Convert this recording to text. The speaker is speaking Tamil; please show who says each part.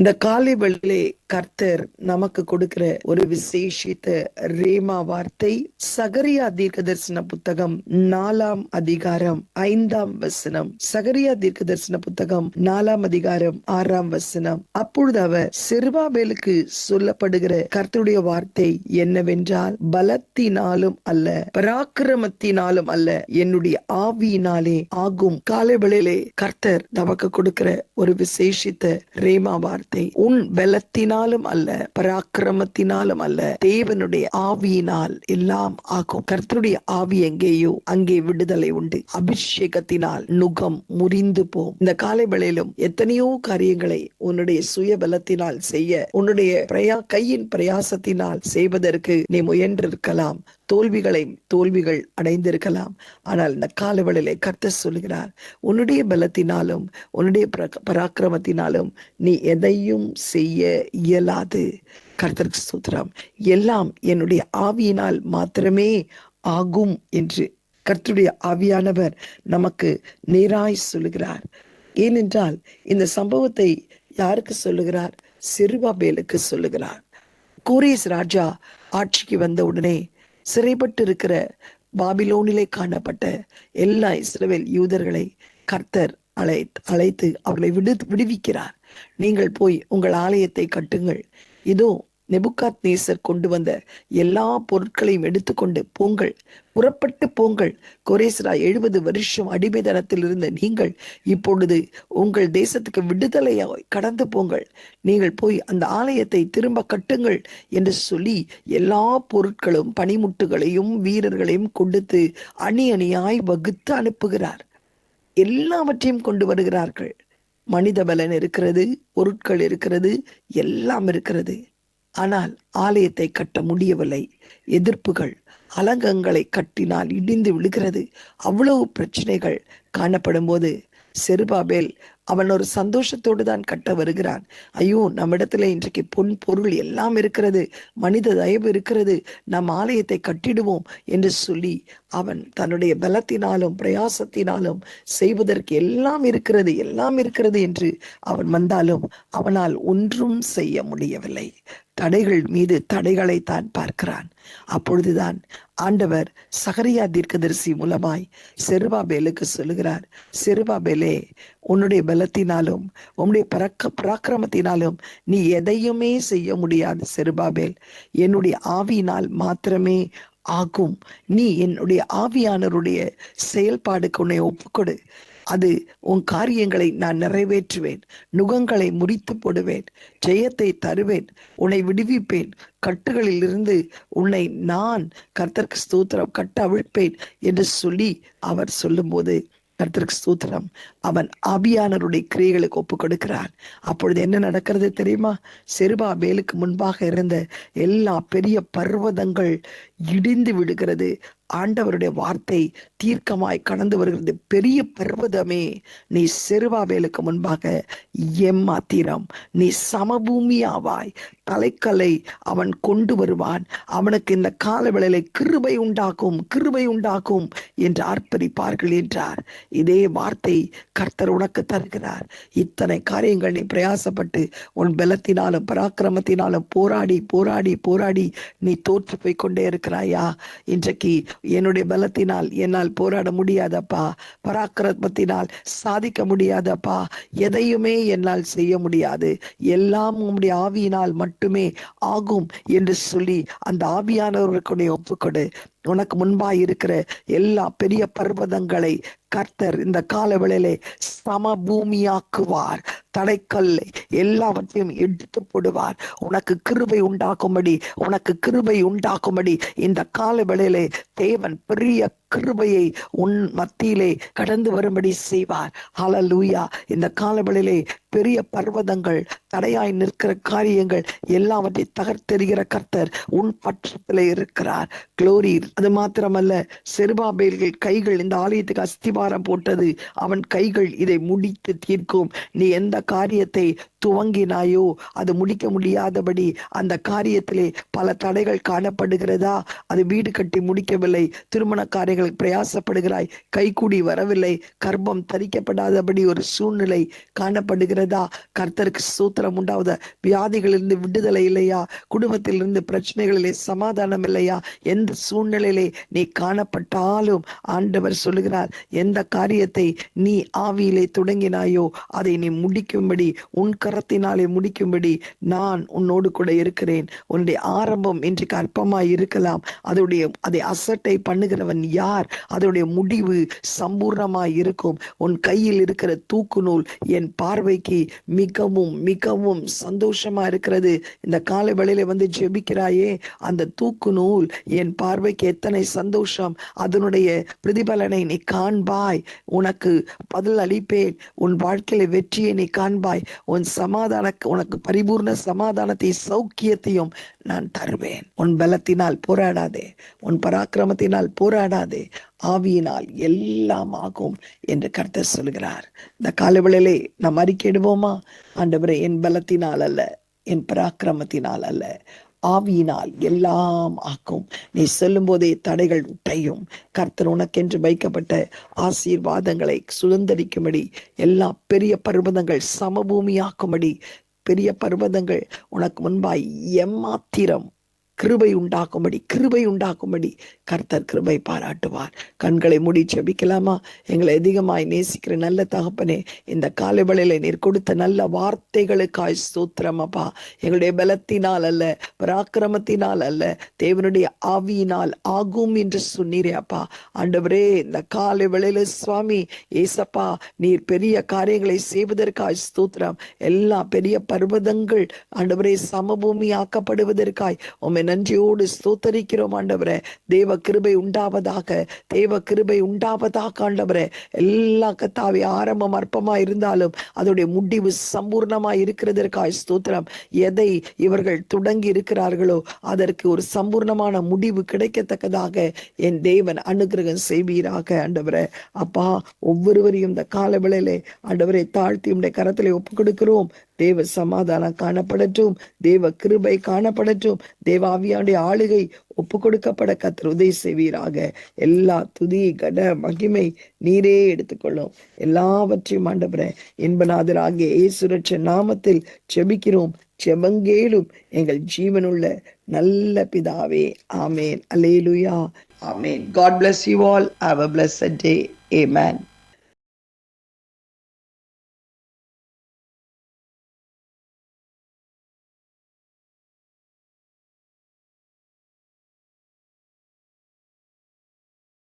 Speaker 1: இந்த காலை வேளையிலே கர்த்தர் நமக்கு கொடுக்கிற ஒரு விசேஷித்த ரேமா வார்த்தை சகரியா தீர்க்க தரிசன புத்தகம் நாலாம் அதிகாரம் ஐந்தாம் வசனம். சகரியா தீர்க்க தரிசன புத்தகம் நாலாம் அதிகாரம் ஆறாம் வசனம். அப்பொழுது அவர் செருபாபேலுக்கு சொல்லப்படுகிற கர்த்தருடைய வார்த்தை என்னவென்றால் பலத்தினாலும் அல்ல பராக்கிரமத்தினாலும் அல்ல என்னுடைய ஆவியினாலே ஆகும். காலைவெளியிலே கர்த்தர் நமக்கு கொடுக்கிற ஒரு விசேஷித்த ரேமா வார்த்தை உன் பலத்தினாலும் அல்ல பராக்கிரமத்தினாலும் அல்ல. தேவனுடைய ஆவியினால் எல்லாம் ஆகும். கர்த்தருடைய ஆவி எங்கேயோ அங்கே விடுதலை உண்டு. அபிஷேகத்தினால் நுகம் முறிந்து போம். இந்த காலை வேளையிலும் எத்தனையோ காரியங்களை உன்னுடைய சுய பலத்தினால் செய்ய உன்னுடைய பிரயா கையின் பிரயாசத்தினால் செய்வதற்கு நீ முயன்றிருக்கலாம். தோல்விகளை தோல்விகள் அடைந்திருக்கலாம். ஆனால் இந்த காலவெளியிலே கர்த்தர் சொல்கிறார் உன்னுடைய பலத்தினாலும் உன்னுடைய பர- பராக்கிரமத்தினாலும் நீ எதையும் செய்ய இயலாது. கர்த்தருக்கு சூத்திரம் எல்லாம் என்னுடைய ஆவியினால் மாத்திரமே ஆகும் என்று கர்த்தருடைய ஆவியானவர் நமக்கு நேராய் சொல்லுகிறார். ஏனென்றால் இந்த சம்பவத்தை யாருக்கு சொல்லுகிறார்? சிறுபாபேலுக்கு சொல்லுகிறார். கோரேஸ் ராஜா ஆட்சிக்கு வந்த உடனே சிறைப்பட்டு இருக்கிற பாபிலோனிலே காணப்பட்ட எல்லா இஸ்ரவேல் யூதர்களை கர்த்தர் அழை அழைத்து அவர்களை விடு விடுவிக்கிறார். நீங்கள் போய் உங்கள் ஆலயத்தை கட்டுங்கள். இதோ நெபுகாத் நேசர் கொண்டு வந்த எல்லா பொருட்களையும் எடுத்துக்கொண்டு போங்கள். புறப்பட்டு போங்கள். கொரேசரா எழுபது வருஷம் அடிமைதனத்தில் இருந்த நீங்கள் இப்பொழுது உங்கள் தேசத்துக்கு விடுதலையாக கடந்து போங்கள். நீங்கள் போய் அந்த ஆலயத்தை திரும்ப கட்டுங்கள் என்று சொல்லி எல்லா பொருட்களும் பனிமுட்டுகளையும் வீரர்களையும் கொடுத்து அணி அணியாய் வகுத்து அனுப்புகிறார். எல்லாவற்றையும் கொண்டு வருகிறார்கள். மனித பலன் இருக்கிறது பொருட்கள் இருக்கிறது எல்லாம் இருக்கிறது. ஆனால் ஆலயத்தை கட்ட முடியவில்லை. எதிர்ப்புகள் அலங்கங்களை கட்டினால் இடிந்து விழுகிறது. அவ்வளவு பிரச்சனைகள் காணப்படும் போது செருபாபேல் அவன் ஒரு சந்தோஷத்தோடு தான் கட்ட வருகிறான். ஐயோ நம்மிடத்துல இன்றைக்கு பொன் பொருள் எல்லாம் இருக்கிறது. மனித தயவு இருக்கிறது. நம் ஆலயத்தை கட்டிடுவோம் என்று சொல்லி அவன் தன்னுடைய பலத்தினாலும் பிரயாசத்தினாலும் செய்வதற்கு எல்லாம் இருக்கிறது எல்லாம் இருக்கிறது என்று அவன் வந்தாலும் அவனால் ஒன்றும் செய்ய முடியவில்லை. தடைகள் மீது தடைகளை தான் பார்க்கிறான். அப்பொழுதுதான் ஆண்டவர் சகரியா தீர்க்கதரிசி மூலமாய் செருபாபேலுக்கு சொல்லுகிறார் செருபாபேலே உன்னுடைய பலத்தினாலும் உன்னுடைய பறக்க பராக்கிரமத்தினாலும் நீ எதையுமே செய்ய முடியாது செருபாபேல். என்னுடைய ஆவியினால் மாத்திரமே ஆகும். நீ என்னுடைய ஆவியானருடைய செயல்பாடுக்கு உன்னை ஒப்புக்கொடு. அது உன் காரியங்களை நான் நிறைவேற்றுவேன். நுகங்களை முறித்து போடுவேன். ஜெயத்தை தருவேன். உன்னை விடுவிப்பேன். கட்டுகளில் இருந்து உன்னை நான் கர்த்தர்க்கு ஸ்தூத்திரம் கட்ட அவிழ்ப்பேன் என்று சொல்லி அவர் சொல்லும்போது கர்த்தருக்கு ஸ்தோத்திரம். அவன் ஆபியானருடைய கிரியைகளுக்கு ஒப்பு கொடுக்கிறான் அப்பொழுது என்ன நடக்கிறது தெரியுமா? செருபா வேலுக்கு முன்பாக இருந்த எல்லா பெரிய பர்வதங்கள் இடிந்து விடுகிறது ஆண்டவருடைய வார்த்தை தீர்க்கமாய் கடந்து வருகிறது. பெரிய பர்வதமே நீ செருவாவேலுக்கு முன்பாக எம்மாத்திரம். நீ சமபூமியாவாய். தலைக்கல்லை அவன் கொண்டு வருவான். அவனுக்கு இந்த காலவேளையில கிருபை உண்டாக்கும் கிருபை உண்டாக்கும் என்று ஆர்ப்பரிப்பார்கள் என்றார். இதே வார்த்தை கர்த்தர் உனக்கு தருகிறார். இத்தனை காரியங்கள் நீ பிரயாசப்பட்டு உன் பலத்தினாலும் பராக்கிரமத்தினாலும் போராடி போராடி போராடி நீ தோற்று போய் கொண்டே இருக்கிறாயா? இன்றைக்கு என்னுடைய பலத்தினால் என்னால் போராட முடியாதப்பா. பராக்கிரமத்தினால் சாதிக்க முடியாதப்பா. எதையுமே என்னால் செய்ய முடியாது. எல்லாம் உம்முடைய ஆவியினால் மட்டும் ஆகும் என்று சொல்லி அந்த ஆவியானவர்களுடைய ஒப்புக்கொடு. உனக்கு முன்பாய் இருக்கிற எல்லா பெரிய பர்வதங்களை கர்த்தர் இந்த காலவேளையிலே சம சமபூமியாக்குவார். தடைக்கல்லை எல்லாவற்றையும் எடுத்து போடுவார். உனக்கு கிருபை உண்டாக்கும்படி உனக்கு கிருபை உண்டாக்கும்படி இந்த காலவேளையிலே தேவன் பெரிய கிருபையை உன் மத்தியிலே கடந்து வரும்படி செய்வார். ஹலலூயா இந்த காலவேளையிலே பெரிய பர்வதங்கள் தடையாய் நிற்கிற காரியங்கள் எல்லாவற்றையும் தகர்த்தெறிகிற கர்த்தர் உன் பட்சத்திலே இருக்கிறார். குளோரி அது மாத்திரமல்ல செருபாபேல்கள் கைகள் இந்த ஆலயத்துக்கு அஸ்திவாரம் போட்டது. அவன் கைகள் இதை முடித்து தீர்க்கும். நீ எந்த காரியத்தை துவங்கினாயோ? அது முடிக்க முடியாதபடி அந்த காரியத்திலே பல தடைகள் காணப்படுகிறதா? அது வீடு கட்டி முடிக்கவில்லை. திருமண காரியங்களுக்கு பிரயாசப்படுகிறாய். கைக்கூடி வரவில்லை. கர்ப்பம் தரிக்கப்படாதபடி ஒரு சூழ்நிலை காணப்படுகிறதா? கர்த்தருக்கு சூத்திரம் உண்டாவத? வியாதிகளிலிருந்து விடுதலை இல்லையா? குடும்பத்திலிருந்து பிரச்சனைகளிலே சமாதானம் இல்லையா? எந்த சூழ்நிலையிலே நீ காணப்பட்டாலும் ஆண்டவர் சொல்லுகிறார் எந்த காரியத்தை நீ ஆவியிலே தொடங்கினாயோ அதை நீ முடிக்கும்படி உன் கரத்தினாலே முடிக்கும்படி நான் உன்னோடு கூட இருக்கிறேன். உன்னுடைய ஆரம்பம் இன்றைக்கு அற்பமாய் இருக்கலாம். அதோடைய அதை அசட்டை பண்ணுகிறவன் யார்? அதோடைய முடிவு சம்பூர்ணமாய் இருக்கும். உன் கையில் இருக்கிற தூக்கு நூல் என் பார்வைக்கு மிகவும் மிகவும் சந்தோஷமா இருக்கிறது. இந்த காலை வேளையில வந்து ஜெபிக்கிறாயே அந்த தூக்கு நூல் என் பார்வைக்கு எத்தனை சந்தோஷம். அதனுடைய பிரதிபலனை நீ காண்பாய். உனக்கு பதில் அளிப்பேன். உன் வாழ்க்கையில வெற்றியை நீ காண்பாய். உன் சமாதான உனக்கு பரிபூர்ண சமாதானத்தை சௌக்கியத்தையும் நான் தருவேன். உன் பலத்தினால் போராடாதே. உன் பராக்கிரமத்தினால் போராடாதே. ஆவியினால் எல்லாம் ஆகும் என்று கர்த்தர் சொல்கிறார். இந்த காலவெளியிலே நாம் அறிக்கையிடுவோமா? ஆண்டவரே என் பலத்தினால் அல்ல என் பராக்கிரமத்தினால் அல்ல. ஆவியினால் எல்லாம் ஆக்கும். நீ சொல்லும் போதே தடைகள் உட்டையும் கர்த்தர் உனக்கென்று வைக்கப்பட்ட ஆசீர்வாதங்களை சுதந்திரிக்கும்படி எல்லா பெரிய பர்வதங்கள் சமபூமியாக்கும்படி பெரிய பர்வதங்கள் உனக்கு முன்பாய் எம்மாத்திரம் கிருபை உண்டாக்கும்படி கிருபை உண்டாக்கும்படி கர்த்தர் கிருபை பாராட்டுவார். கண்களை மூடி செபிக்கலாமா எங்களை அதிகமாய் நேசிக்கிற நல்ல தகப்பனே இந்த காலை வேளையில நீர் கொடுத்த நல்ல வார்த்தைகளுக்காய் சூத்திரம் அப்பா. எங்களுடைய பலத்தினால் அல்ல பராக்கிரமத்தினால் அல்ல தேவனுடைய ஆவியினால் ஆகும் என்று சொன்னீரே அப்பா. ஆண்டவரே இந்த காலை வேளையில சுவாமி ஏசப்பா நீர் பெரிய காரியங்களை செய்வதற்காய் ஸ்தோத்திரம். எல்லா பெரிய பர்வதங்கள் ஆண்டவரே சமபூமி ஆக்கப்படுவதற்காய் உண்மை நன்றியோடு ஸ்தோத்தரிக்கிறோம் ஆண்டவரே. தேவ கிருபை உண்டாவதாக தேவ கிருபை உண்டாவதாக ஆண்டவரே. எல்லா கத்தாவே ஆரம்பம் அற்பமா இருந்தாலும் அதோடைய முடிவு சம்பூர்ணமா இருக்கிறதற்காய் ஸ்தோத்திரம். எதை இவர்கள் தொடங்கி இருக்கிறார்களோ அதற்கு ஒரு சம்பூர்ணமான முடிவு கிடைக்கத்தக்கதாக என் தேவன் அனுகிரகம் செய்வீராக ஆண்டவரே. அப்பா ஒவ்வொருவரையும் இந்த கால வேளையிலே ஆண்டவரை தாழ்த்தி உடைய கரத்திலே ஒப்பு கொடுக்கிறோம் தேவ சமாதானம் காணப்படட்டும் தேவ கிருபை காணப்படட்டும். தேவாவியாவுடைய ஆளுகை ஒப்பு கொடுக்கப்பட கத்தர் உதவி செய்வீராக. எல்லா துதி கன மகிமை நீரே எடுத்துக்கொள்ளும். எல்லாவற்றையும் ஆண்டவரே என்பநாதராகிய ஏசுரட்ச நாமத்தில் செபிக்கிறோம் செபங்கேலும் எங்கள் ஜீவனுள்ள நல்ல பிதாவே. ஆமேன். அலேலுயா ஆமேன். God bless you all all. Have a day amen